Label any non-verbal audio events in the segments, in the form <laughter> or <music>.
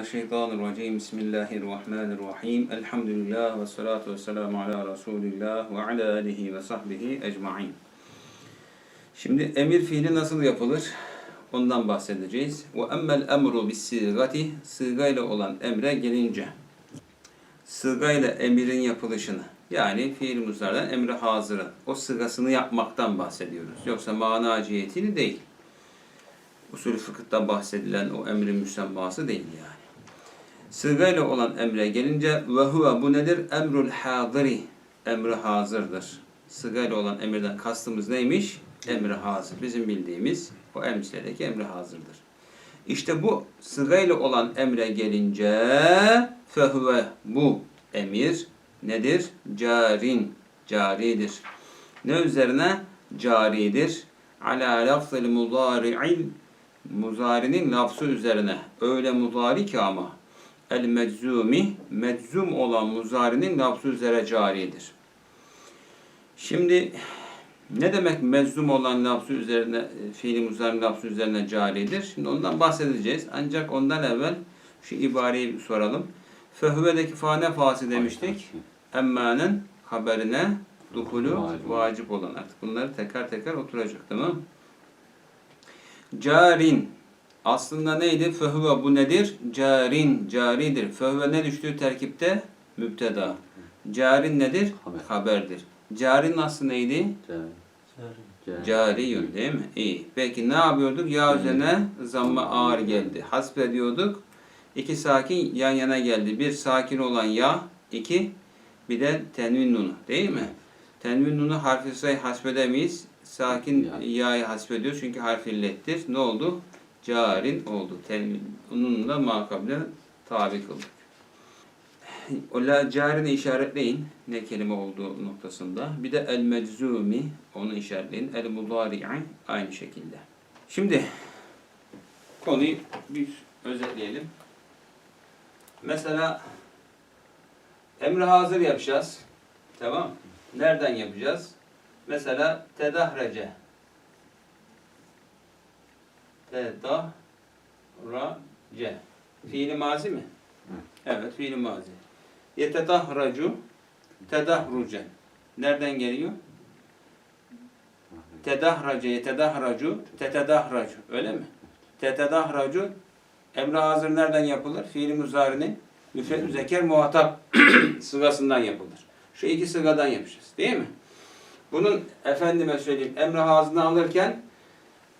Euzubillahimineşşeytanirracim. Bismillahirrahmanirrahim. Elhamdülillah ve salatu ve selamu ala Resulillah ve ala alihi ve sahbihi ecma'in. Şimdi emir fiili nasıl yapılır? Ondan bahsedeceğiz. Ve emmel emru bis sigati sığgayla olan emre gelince sığgayla emirin yapılışını yani fiil muzlardan emri hazırın o sıgasını yapmaktan bahsediyoruz. Yoksa mana cihetini değil usulü fıkıhta bahsedilen o emrin müsemması değil yani. Sığayla olan emre gelince ve huve bu nedir? Emrul hadiri. Emri hazırdır. Sığayla olan emirden kastımız neymiş? Emri hazır. Bizim bildiğimiz o emsiledeki emri hazırdır. İşte bu sığayla olan emre gelince fehuve bu emir nedir? Carin. Caridir. Ne üzerine? Caridir. Ala lafzil mudari'il muzarinin lafzı üzerine öyle muzari ki ama el meczumi meczum olan muzarinin lafzı üzere caridir. Şimdi ne demek meczum olan lafzı üzerine fiili muzarinin lafzı üzerine caridir? Şimdi ondan bahsedeceğiz. Ancak ondan evvel şu ibareyi bir soralım. Fehüvedeki fane fası demiştik. Emma'nın haberine dukulu vacip olan. Artık bunları tekrar tekrar oturacak tamam mı? Carin. Aslında neydi? Fehüve bu nedir? Carin, caridir. Fehüve ne düştüğü terkipte? Mübteda. Carin nedir? Haber. Haberdir. Carin aslı neydi? Cariyun değil mi? İyi. Peki ne yapıyorduk? Ya üzerine zamma ağır geldi. Hasbediyorduk. İki sakin yan yana geldi. Bir sakin olan ya, iki bir de tenvin nunu değil mi? Tenvin nunu harfi sayı hasbedemeyiz. Sakin Ya. ya'yı hasbediyoruz çünkü harf illettir. Ne oldu? Carin oldu. Tenvin nunla makabile tabi kıldık. O la carini işaretleyin. Ne kelime olduğu noktasında. Bir de el meczumi onu işaretleyin. El mudari'i aynı şekilde. Şimdi konuyu bir özetleyelim. Mesela emri hazır yapacağız. Tamam. Nereden yapacağız? Mesela tedahrece. Tedahrece. Fiili mazi mi? Evet, fiili mazi. Yetedahracu tedahrucen. Nereden geliyor? Tedahrace, yetedahracu, tetedahracu. Öyle mi? Tetedahracu emri hazır nereden yapılır? Fiili muzarinin müfred müzekker muhatap <clears throat> sıgasından yapılır. Şu iki sıgadan yapacağız. Değil mi? Bunun efendime söyleyeyim emri hazırını alırken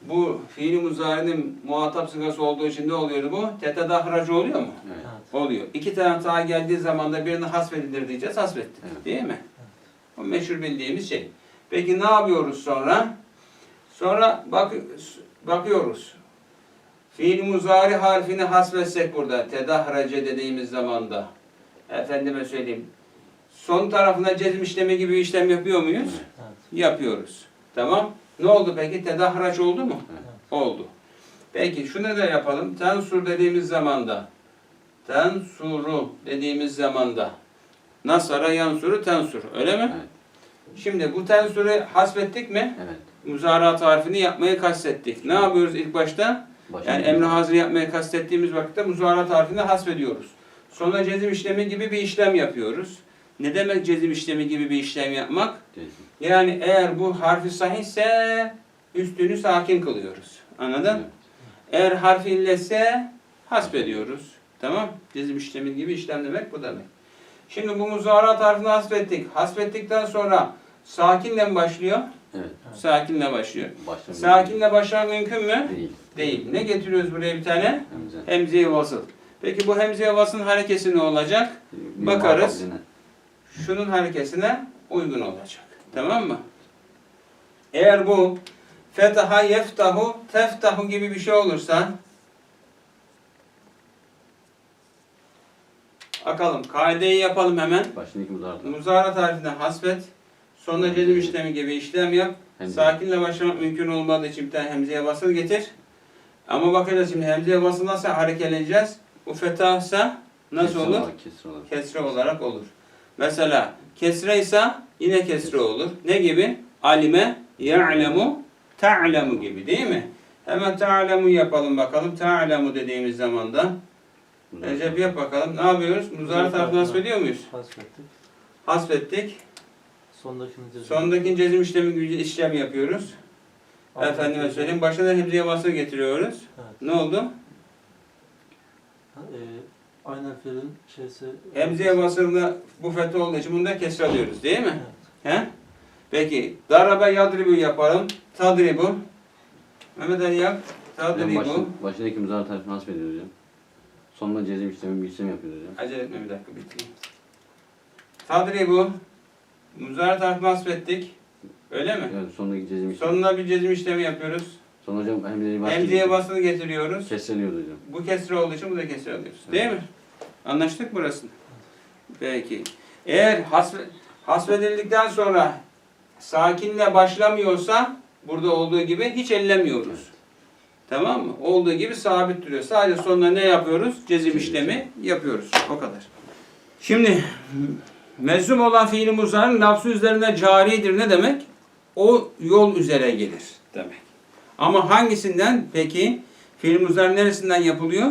bu fiili muzarinin muhatap sıgası olduğu için ne oluyordu bu? Tetedahracu oluyor mu? Evet. Oluyor. İki tane ta geldiği zaman da birini hasfedilir diyeceğiz. Hasfettik. Evet. Değil mi? O meşhur bildiğimiz şey. Peki ne yapıyoruz sonra? Sonra bak, bakıyoruz. Fiil muzari harfini hasfetsek burada. Tedahrece dediğimiz zamanda. Efendime söyleyeyim. Son tarafına cezm işlemi gibi bir işlem yapıyor muyuz? Yapıyoruz. Tamam. Ne oldu peki? Tedahraç oldu mu? Evet. Oldu. Peki şunu da yapalım. Tensur dediğimiz zamanda tensuru dediğimiz zamanda nasara yansuru tensur. Öyle mi? Evet. Şimdi bu tensuru hasbettik mi? Evet. Muzaraat harfini yapmayı kastettik. Ne yapıyoruz ilk başta? Başka Yani emri hazır yapmayı kastettiğimiz vakitte muzaraat harfini hasbediyoruz. Sonra cezim işlemi gibi bir işlem yapıyoruz. Ne demek cezim işlemi gibi bir işlem yapmak? Yani eğer bu harfi sahihse üstünü sakin kılıyoruz. Anladın? Evet. Eğer harfi illetse hasbediyoruz. Tamam? Cezim işlemi gibi işlem demek bu demek. Şimdi bu muzarat harfini hasbettik. Hasbettikten sonra sakinle mi başlıyor? Evet. Sakinle başlıyor. Başka bir- Sakinle başlamak mümkün mü? Değil. Değil. Ne getiriyoruz buraya bir tane? Hemze. Hemzeye vasıl. Peki bu hemzeye vasılın harekesi ne olacak? Bir Bakarız. muhabbetine. Şunun harekesine uygun olacak. Tamam mı? Eğer bu fetaha yeftahu teftahu gibi bir şey olursa bakalım kaideyi yapalım hemen. Başındaki muzarda. Muzara tarifine hasbet. Sonra cezim işlemi gibi işlem yap. Hemze. Sakinle başlamak mümkün olmadığı için bir tane hemzeye basıl getir. Ama bakacağız şimdi hemzeye basıl nasıl harekeleneceğiz? Bu fetahsa nasıl Kesre olur? olarak, Kesre olarak. Kesre olarak olur. Mesela kesre ise yine kesre olur. Ne gibi? Alime, ya'lemu, ta'lemu gibi değil mi? Hemen ta'lemu yapalım bakalım. Ta'lemu dediğimiz zaman da Recep yap bakalım. Ne yapıyoruz? Muzari tarafını hasbediyor muyuz? Hasbettik. Hasbettik. Sondakini cezim. Cezim işlemi işlem yapıyoruz. Alttaki Efendime söyleyeyim. Başta da hemzeye basılı getiriyoruz. Evet. Ne oldu? Ha, E, aynen fiilin şeysi. Hemzeye basılı bu fethi olduğu için bunu da kesre alıyoruz değil mi? Evet. He? Peki. Darabe yadribu yapalım. Tadribu. Mehmet Ali yap. Tadribu. başın, başındaki muzar tarifini nasip ediyoruz hocam. Sonunda cezim işlemi bir işlem yapıyoruz hocam. Acele etme bir dakika bitireyim. Tadribu. Muzari tarafı nasbettik. Öyle mi? Evet sonundaki cezim işlemi. Sonuna bir cezim işlemi yapıyoruz. Sonra hocam Hemzeye basılı getiriyoruz. Kesreliyoruz hocam. Bu kesre olduğu için bu da kesre alıyoruz. Değil mi? Anlaştık burasını. Peki. Eğer hasbedildikten sonra sakinle başlamıyorsa burada olduğu gibi hiç ellemiyoruz. Tamam mı? Olduğu gibi sabit duruyor. Sadece sonuna ne yapıyoruz? Cezim işlemi yapıyoruz. O kadar. Şimdi mezum olan fiili muzarın lafzı üzerine caridir ne demek? O yol üzere gelir demek. Ama hangisinden peki? Fiil muzar neresinden yapılıyor?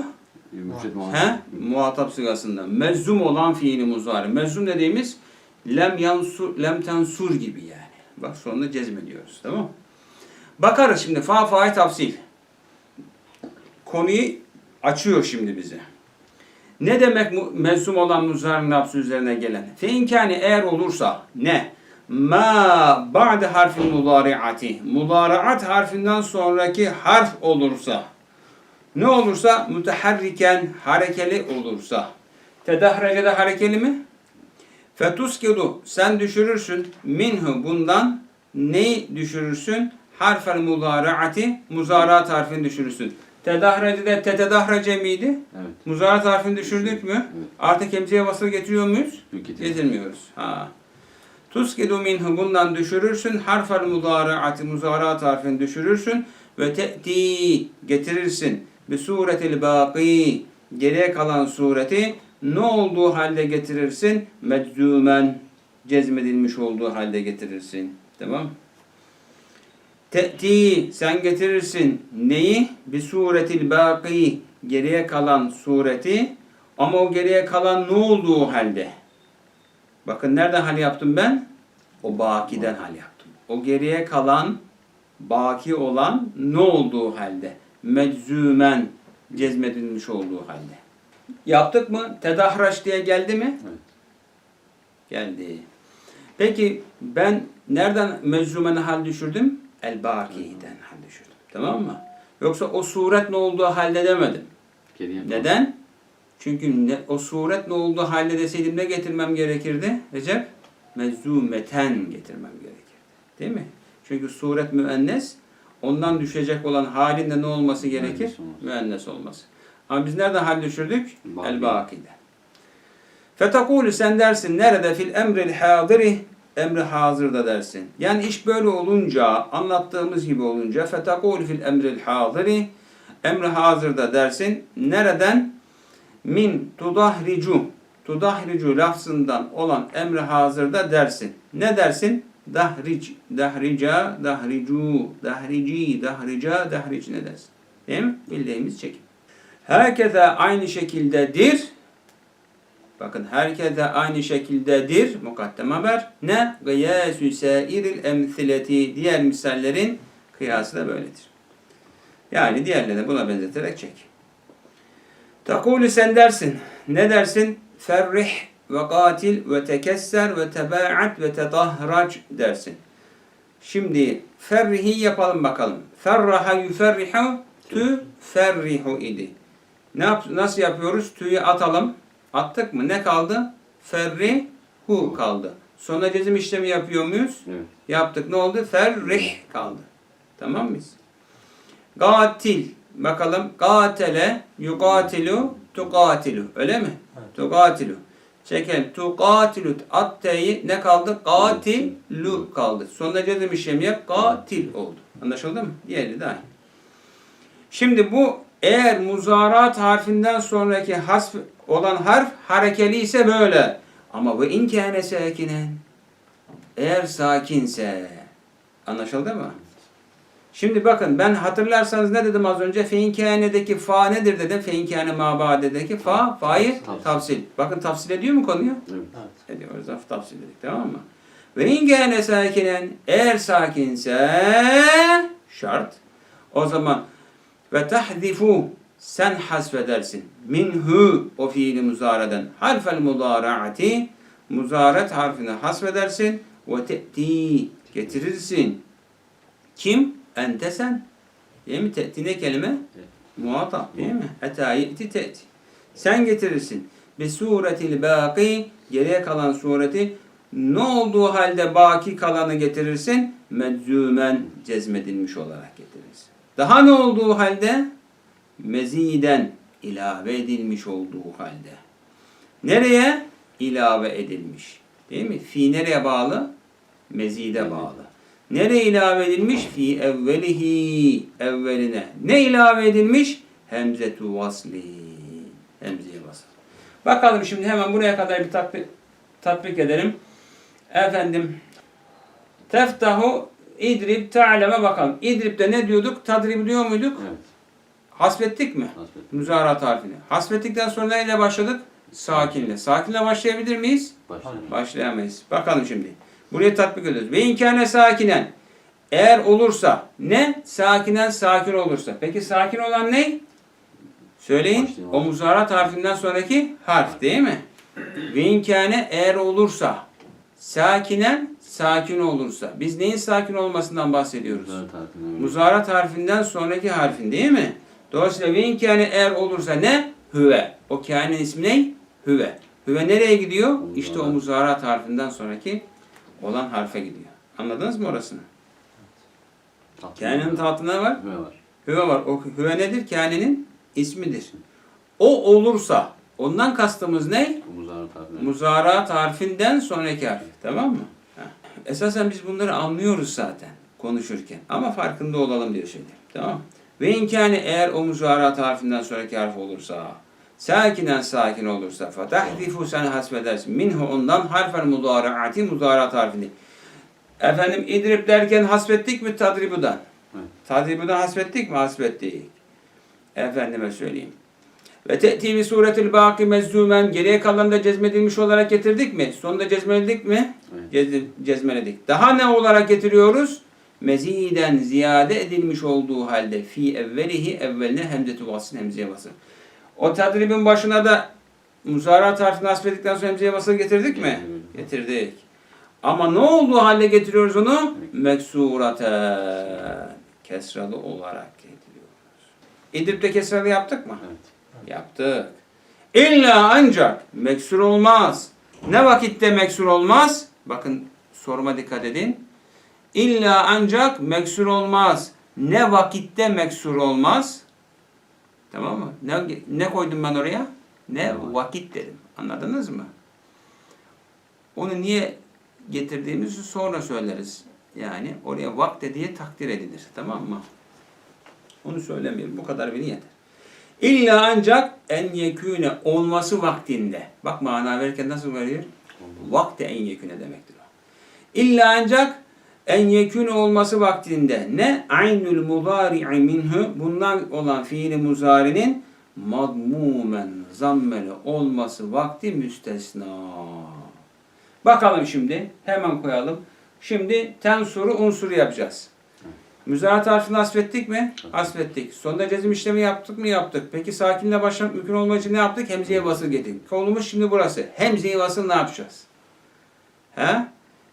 Müfret He? muhatap. Muhatap sıgasında. Mezzum olan fiili muzari. Mezzum dediğimiz lem yansur, lem tensur gibi yani. Bak sonunda cezmediyoruz. Tamam mı? Bakarız şimdi fa fa'i tafsil. Konuyu açıyor şimdi bize. Ne demek mezzum olan muzarın lafzı üzerine gelen? Fe inkâni eğer olursa ne? Ma ba'de harfin mudari'ati. Mudari'at harfinden sonraki harf olursa. Ne olursa müteharriken harekeli olursa. Tedahrecede harekeli mi? Fetuskidu sen düşürürsün minhu bundan neyi düşürürsün? Harfel muzaraati muzaraat harfini düşürürsün. Tedahrecede tetedahrace miydi? Evet. Muzaraat harfini düşürdük mü? Evet. Artık hemzeye basılı getiriyor muyuz? Yok getir. Getirmiyoruz. Ha. Tuskidu minhu bundan düşürürsün. Harfel mudaraati muzaraat harfini düşürürsün. Ve te'ti getirirsin. Bi suretil baki geriye kalan sureti ne olduğu halde getirirsin? Meczumen cezmedilmiş olduğu halde getirirsin. Tamam Te'ti sen getirirsin neyi? Bir suretil baki geriye kalan sureti ama o geriye kalan ne olduğu halde? Bakın nereden hal yaptım ben? O bakiden hal yaptım. O geriye kalan baki olan ne olduğu halde? Meczümen cezmedilmiş olduğu halde. Yaptık mı? Tedahraç diye geldi mi? Evet. Geldi. Peki ben nereden meczumene hal düşürdüm? El bakiden hal düşürdüm. Tamam mı? Yoksa o suret ne olduğu halde demedim. Geriye Neden? Çünkü ne, o suret ne olduğu halde deseydim ne getirmem gerekirdi Recep? Meczumeten getirmem gerekirdi. Değil mi? Çünkü suret müennes ondan düşecek olan halinde ne olması gerekir? Müennes olması. Müennes olması. Ama biz nereden hal düşürdük? Baki. El bakide. Fetakulu sen dersin nerede fil emril hadiri emri hazırda dersin. Yani iş böyle olunca anlattığımız gibi olunca fetakulu fil emril hadiri emri hazırda dersin. Nereden? Min tudahricu tudahricu lafzından olan emri hazırda dersin. Ne dersin? Dahric, dahrica, dahricu, dahrici, dahrica, dahric ne dersin? Değil mi? Bildiğimiz çekim. Herkese aynı şekildedir. Bakın herkese aynı şekildedir. Mukaddem haber. Ne? Gıyâsü sâiril emthileti. Diğer misallerin kıyası da böyledir. Yani diğerlerine buna benzeterek çek. Takulu sen dersin. Ne dersin? Ferrih ve katil ve tekesser ve tebaat ve tetahrac dersin. Şimdi ferrihi yapalım bakalım. Ferraha yuferrihu tü ferrihu idi. Ne yap nasıl yapıyoruz? Tüyü atalım. Attık mı? Ne kaldı? Ferrihu kaldı. Sonra cezim işlemi yapıyor muyuz? Evet. Yaptık. Ne oldu? Ferrih kaldı. Tamam mıyız? Gatil. Bakalım. Gatele yugatilu tugatilu. Öyle mi? Evet. Tugatilu. Çekelim. Tugatilu. Atteyi ne kaldı? Gatilu kaldı. Sonunda cezim işlemi yap. Gatil oldu. Anlaşıldı mı? Diğeri de aynı. Şimdi bu eğer muzarat harfinden sonraki hasf olan harf harekeli ise böyle. Ama ve inkâne sakinen eğer sakinse anlaşıldı mı? Şimdi bakın ben hatırlarsanız ne dedim az önce? Feinkâne'deki fa nedir dedim. Feinkâne mabadedeki fa, fa'yı Tafsil. Bakın tafsil ediyor mu konuyu? Evet. Ediyoruz. Hafif tafsil dedik tamam mı? Ve ingâne sakinen eğer sakinse şart. O zaman ve tahzifu sen hasfedersin. Minhu o fiili muzareden harfel mudaraati muzaret harfini hasfedersin ve te'ti getirirsin. Kim? Ente sen. Değil mi? Te'ti ne kelime? Evet. Muhatap değil mi? Eta ye'ti te'ti. Sen getirirsin. Bi suretil baki geriye kalan sureti ne olduğu halde baki kalanı getirirsin? Medzümen cezmedilmiş olarak getirirsin. Daha ne olduğu halde? Meziden ilave edilmiş olduğu halde. Nereye? İlave edilmiş. Değil mi? Fi nereye bağlı? Mezide bağlı. Nereye ilave edilmiş? Fi evvelihi evveline. Ne ilave edilmiş? Hemzetu vasli. Hemzeye vasıl. Bakalım şimdi hemen buraya kadar bir tatbik, tatbik edelim. Efendim teftahu idrib ta'leme bakalım. İdrib'de ne diyorduk? Tadrib diyor muyduk? Evet. Hasbettik mi? Hasbet. Müzarat harfini. Hasbettikten sonra neyle başladık? Sakinle. Sakinle başlayabilir miyiz? Başlayalım. Başlayamayız. Bakalım şimdi. Buraya tatbik ediyoruz. Ve inkâne sakinen. Eğer olursa ne? Sakinen sakin olursa. Peki sakin olan ne? Söyleyin. Başlayalım. O muzarat harfinden sonraki harf değil mi? Ve inkâne eğer olursa. Sakinen sakin olursa. Biz neyin sakin olmasından bahsediyoruz? Muzarat harfinden sonraki harfin değil mi? Dolayısıyla ve inkâne eğer olursa ne? Hüve. O kânenin ismi ne? Hüve. Hüve nereye gidiyor? Muzarat. İşte o muzarat harfinden sonraki olan harfe gidiyor. Anladınız mı orasını? Kânenin tahtında var? Hüve var. Hüve var. O hüve nedir? Kânenin ismidir. O olursa ondan kastımız ne? Muzarat harfinden sonraki harf. Tamam mı? Ha. Esasen biz bunları anlıyoruz zaten konuşurken. Ama farkında olalım diye söyleyeyim. Tamam? Ve imkanı eğer o muzarat harfinden sonraki harf olursa sakinen sakin olursa fatahdifu sen hasbedersin minhu ondan harfen mudaraati muzarat harfini. Efendim idrib derken hasbettik mi tadribudan? Tadribudan hasbettik mi? Hasbettik. Efendime söyleyeyim. Ve te'ti bi suretil baki mezzumen geriye kalanı da cezmedilmiş olarak getirdik mi? Sonunda cezmeledik mi? Cez- cezmeledik. Daha ne olarak getiriyoruz? Meziden ziyade edilmiş olduğu halde fi evvelihi evveline hemzetü vasıl hemzeye vasıl. O tadribin başına da muzarat harfini hasbettikten sonra hemzeye vasıl getirdik mi? Getirdik. Ama ne olduğu halde getiriyoruz onu? Meksurate. Kesralı olarak getiriyoruz. İdrib'de kesralı yaptık mı? Evet. Yaptık. İlla ancak meksur olmaz. Ne vakitte meksur olmaz? Bakın soruma dikkat edin. İlla ancak meksur olmaz. Ne vakitte meksur olmaz? Tamam mı? Ne, ne koydum ben oraya? Ne vakit dedim. Anladınız mı? Onu niye getirdiğimizi sonra söyleriz. Yani oraya vakte diye takdir edilir. Tamam mı? Onu söylemeyelim. Bu kadar bile yeter. İlla ancak en yekûne olması vaktinde. Bak mana verirken nasıl veriyor? Vakte en yekûne demektir o. İlla ancak en yekûne olması vaktinde ne? Aynül muzari'i minhu bundan olan fiili muzarinin madmumen zammeli olması vakti müstesna. Bakalım şimdi. Hemen koyalım. Şimdi tensuru unsuru yapacağız. Müzarat harfini hasbettik mi? Hasbettik. Sonunda cezim işlemi yaptık mı? Yaptık. Peki sakinle başlamak mümkün olmak için ne yaptık? Hemzeye basılı getirdik. Konumuz şimdi burası. Hemzeye basılı ne yapacağız? He?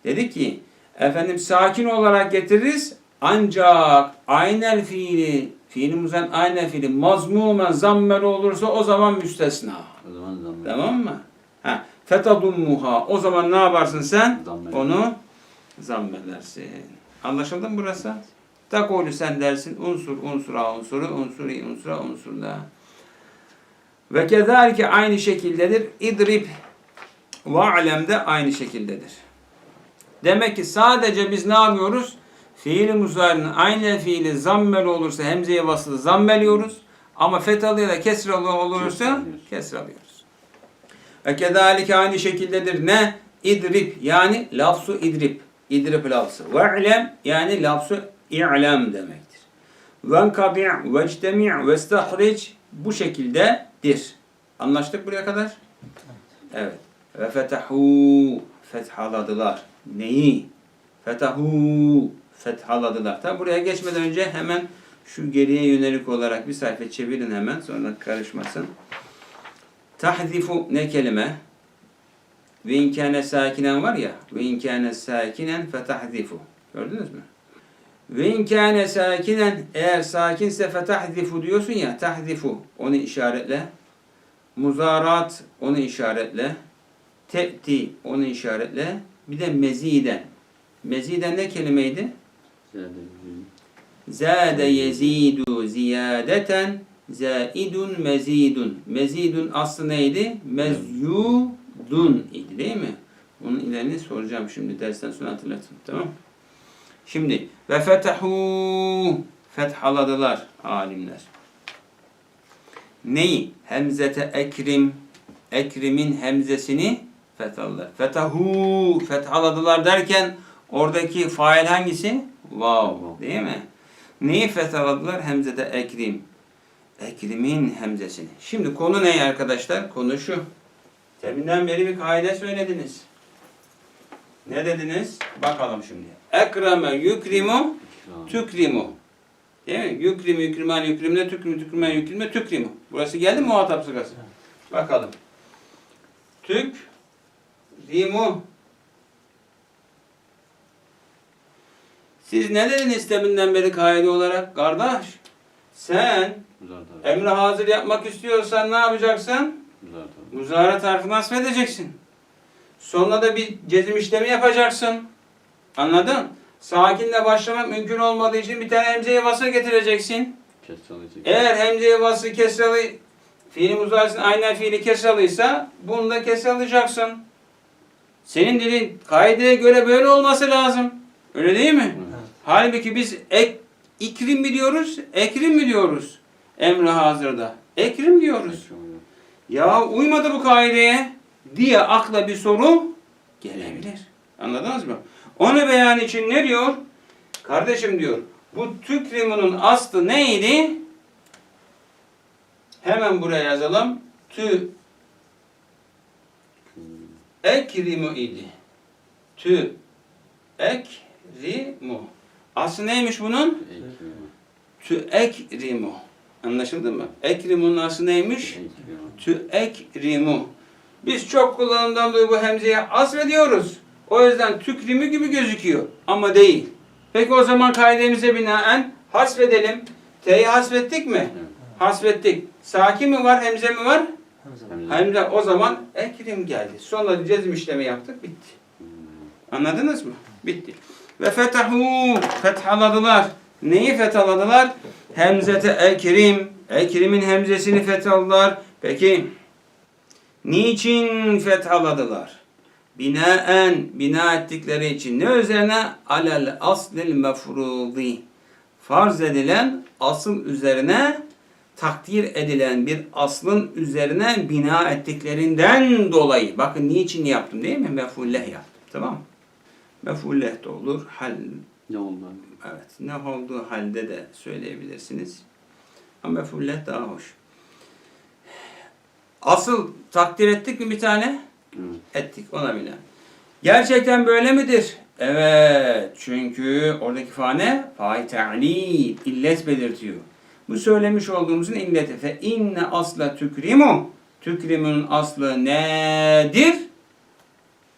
Dedik ki efendim sakin olarak getiririz ancak aynel fiili fiili muzan aynel fiili mazmumen zammel olursa o zaman müstesna. O zaman zammı. Tamam mı? Ha. Fetadummuha. O zaman ne yaparsın sen? Zammel. Onu zammedersin. Anlaşıldı mı burası? Takolü sen dersin. Unsur, unsura, unsuru, unsuri, unsura, unsurda. Ve kezalike aynı şekildedir. İdrib ve alem de aynı şekildedir. Demek ki sadece biz ne yapıyoruz? Fiil-i muzarinin aynı fiili zammel olursa hemzeye basılı zammeliyoruz. Ama fethalı ya da kesralı olursa Kesralıyoruz. Ve kezalike aynı şekildedir. Ne? İdrib yani lafzu idrib. İdrib lafzı. Ve ilem yani lafzu i'lem demektir. Venkadi' vectemi' vestahric bu şekildedir. Anlaştık buraya kadar? Evet. Ve fetehu fethaladılar. Neyi? Fetehu fethaladılar. Tabi buraya geçmeden önce hemen şu geriye yönelik olarak bir sayfa çevirin hemen sonra karışmasın. Tahzifu ne kelime? Ve inkâne sakinen var ya. Ve inkâne sakinen fetahzifu. Gördünüz mü? Ve inkâne sakinen eğer sakinse fetahzifu diyorsun ya. Tahzifu onu işaretle. Muzarat onu işaretle. Te'ti onu işaretle. Bir de meziden. Meziden ne kelimeydi? Zade yezidu ziyadeten zaidun mezidun. Mezidun aslı neydi? Mezyudun idi değil mi? Onun ilerini soracağım şimdi dersten sonra hatırlatın. Tamam Şimdi ve fetehu fethaladılar alimler. Neyi? Hemzete ekrim ekrimin hemzesini fethalladılar. Fetehu fethaladılar derken oradaki fail hangisi? Vav değil mi? Neyi fethaladılar? Hemzete ekrim. Ekrimin hemzesini. Şimdi konu ne arkadaşlar? Konu şu. Deminden beri bir kaide söylediniz. Ne dediniz? Bakalım şimdi. Ekreme yukrimu ikram. tükrimu. Değil mi? Yukrimu yukriman yukrimne tükrimu tükrimen yukrimne tükrimu. Burası geldi mi muhatap sırası? Bakalım. Tük rimu. Siz ne dediniz deminden beri kaide olarak? Kardeş, sen emri hazır yapmak istiyorsan ne yapacaksın? Muzara tarifini asfedeceksin. Sonra da bir cezim işlemi yapacaksın. Anladın? Sakinle başlamak mümkün olmadığı için bir tane hemze-i vasıl getireceksin. Eğer hemze-i vasıl kesralı fiili muzarısın aynen fiili kesralıysa bunu da kesralayacaksın. Senin dilin kaideye göre böyle olması lazım. Öyle değil mi? Evet. Halbuki biz ek, ikrim mi diyoruz, ekrim mi diyoruz? Emri hazırda. Ekrim diyoruz. Ya uymadı bu kaideye diye akla bir soru gelebilir. Anladınız mı? Onu beyan için ne diyor? Kardeşim diyor, bu tükrimunun aslı neydi? Hemen buraya yazalım. Tü ekrimu idi. Tü ekrimu. Aslı neymiş bunun? Tü ekrimu. Anlaşıldı mı? Ekrimunun aslı neymiş? Tü ekrimu. Biz çok kullanımdan dolayı bu hemzeye asfediyoruz. O yüzden tükrimu gibi gözüküyor. Ama değil. Peki o zaman kaidemize binaen hasfedelim. T'yi hasfettik mi? Hasfettik. Sakin mi var, hemze mi var? Hamza. O zaman ekrim geldi. Sonra cezim işlemi yaptık, bitti. Anladınız mı? Bitti. Ve fetehu fethaladılar. Neyi fethaladılar? Hemzete ekrim. Ekrim'in hemzesini fethaladılar. Peki niçin fethaladılar? Binaen bina ettikleri için ne üzerine? Alel aslil mefrudi. Farz edilen asıl üzerine takdir edilen bir aslın üzerine bina ettiklerinden dolayı. Bakın niçin yaptım değil mi? Mefulleh yaptım. Tamam mı? Mefulleh de olur. Hal, Ne oldu evet. Ne olduğu halde de söyleyebilirsiniz. Ama mefulleh daha hoş. Asıl takdir ettik mi bir tane? Evet. Ettik ona bile. Gerçekten böyle midir? Evet. Çünkü oradaki fane fai ta'lil, illet belirtiyor. Bu söylemiş olduğumuzun illeti. Fe inne asla tükrimu. Tükrimunun aslı nedir?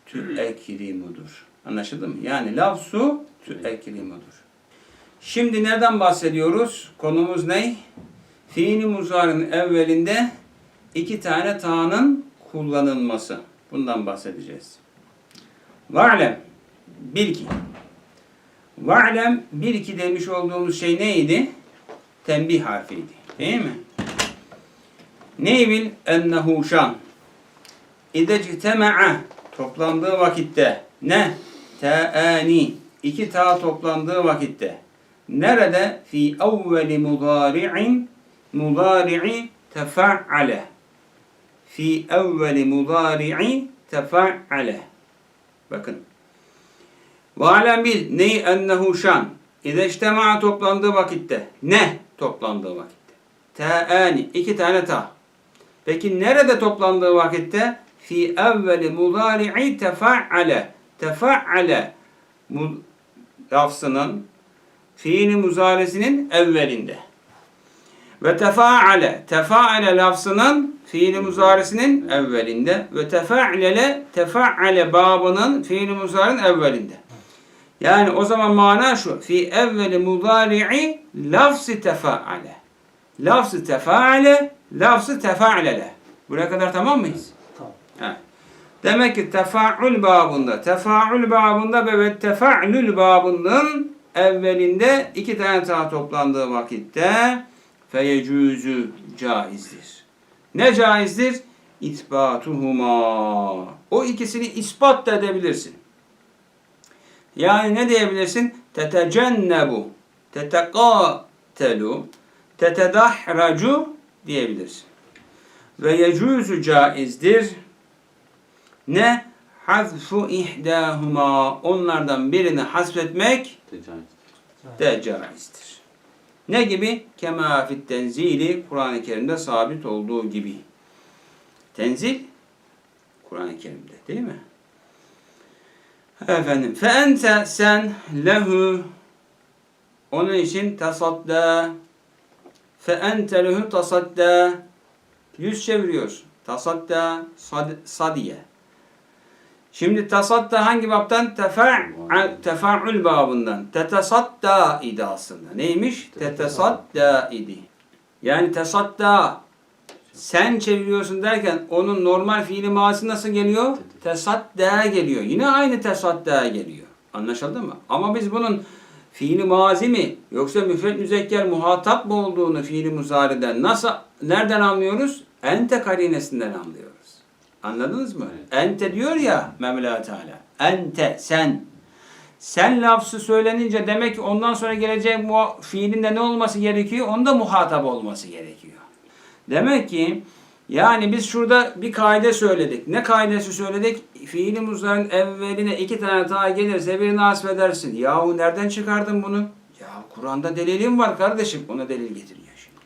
Tüekrimudur. Anlaşıldı mı? Yani lafzu tüekrimudur. Şimdi nereden bahsediyoruz? Konumuz ne? Fiili muzarın evvelinde iki tane ta'nın kullanılması. Bundan bahsedeceğiz. Va'lem bil ki. Va'lem bil ki demiş olduğumuz şey neydi? Tembih harfiydi. Değil mi? Neyi bil? Ennehu şan. İde citema'a toplandığı vakitte ne? Ta'ani iki ta toplandığı vakitte. Nerede? Fi evveli mudari'in mudari'i tefa'ale. Fi evveli mudari'i tefa'ale. Bakın. Ve alem bil neyi ennehu şan. İzeçtema toplandığı vakitte. Ne toplandığı vakitte? Te'ani. iki tane ta. Peki nerede toplandığı vakitte? Fi evveli mudari'i tefa'ale. Tefa'ale lafzının fiili muzaresinin evvelinde. Ve tefaale, tefaale lafzının fiili muzaresinin evvelinde ve tefailele, tefaale babının fiili muzarenin evvelinde. Yani o zaman mana şu. Fi evveli mudari'i lafzı tefaale. Lafzı tefaale, lafzı tefailele. Buraya kadar tamam mıyız? Tamam. Evet. Demek ki tefaül babında, tefaül babında ve tefa'lül babının evvelinde iki tane ta toplandığı vakitte feyecüzü caizdir. Ne caizdir? İtbatuhuma. O ikisini ispat da edebilirsin. Yani ne diyebilirsin? Tetecennebu, tetekatelu, tetedahracu diyebilirsin. Ve yecüzü caizdir. Ne? Hazfu ihdahuma. Onlardan birini hasfetmek de caizdir. Ne gibi? Kema fit tenzili Kur'an-ı Kerim'de sabit olduğu gibi. Tenzil Kur'an-ı Kerim'de değil mi? Efendim fe ente sen lehu onun için tasadda fe ente lehu tasadda yüz çeviriyorsun. Tasadda sad, sadiye. Şimdi tasadda hangi babtan? Tefa' tefaül babından. Tetesadda idi aslında. Neymiş? Tetesadda idi. Yani tesadda sen çeviriyorsun derken onun normal fiili mazisi nasıl geliyor? Tesadda geliyor. Yine aynı tesadda geliyor. Anlaşıldı mı? Ama biz bunun fiili mazi mi yoksa müfret müzekker muhatap mı olduğunu fiili muzariden nasıl nereden anlıyoruz? Ente karinesinden anlıyoruz. Anladınız mı? Ente diyor ya Mevla Teala. Ente sen. Sen lafzı söylenince demek ki ondan sonra gelecek mu fiilinde ne olması gerekiyor? Onda muhatap olması gerekiyor. Demek ki yani biz şurada bir kaide söyledik. Ne kaidesi söyledik? Fiili muzların evveline iki tane ta gelirse birini hasbedersin. Yahu nereden çıkardın bunu? Ya Kur'an'da delilim var kardeşim. Ona delil getiriyor şimdi.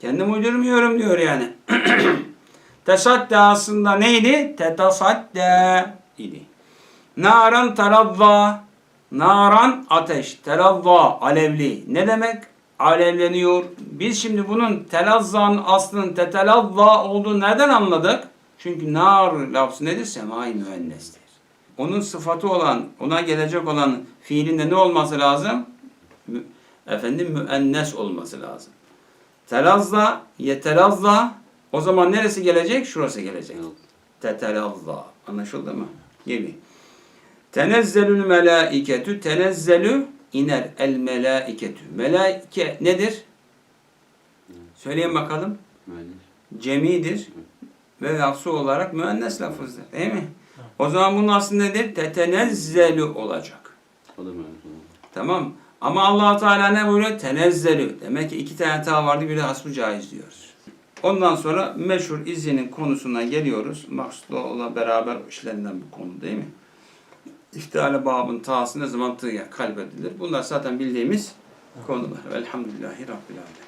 Kendim uydurmuyorum diyor yani. <clears throat> Tesadde aslında neydi? Tetasadde idi. Naran teravva. Naran ateş. Teravva alevli. Ne demek? Alevleniyor. Biz şimdi bunun telazzanın aslının tetelavva olduğunu nereden anladık? Çünkü nar lafzı nedir? Semai müennestir. Onun sıfatı olan, ona gelecek olan fiilinde ne olması lazım? Mü- efendim müennes olması lazım. Telazza, yetelazza. O zaman neresi gelecek? Şurası gelecek. Tetelazza. Anlaşıldı mı? Gibi. Tenezzelül melaiketü. Tenezzelü iner. El melaiketü. Melaike nedir? Söyleyin bakalım. Cemidir. Ve lafzı olarak müennes lafızdır. Değil mi? O zaman bunun aslında nedir? Tetenezzelü olacak. Tamam. Ama allah Teala ne buyuruyor? Tenezzelü. Demek ki iki tane ta vardı bir de hasbu caiz diyoruz. Ondan sonra meşhur izinin konusuna geliyoruz. Maksudla beraber işlenilen bir konu değil mi? İftihale babın ta'sı ne zaman tıya kalbedilir? Bunlar zaten bildiğimiz konular. Velhamdülillahi Rabbil Alemin.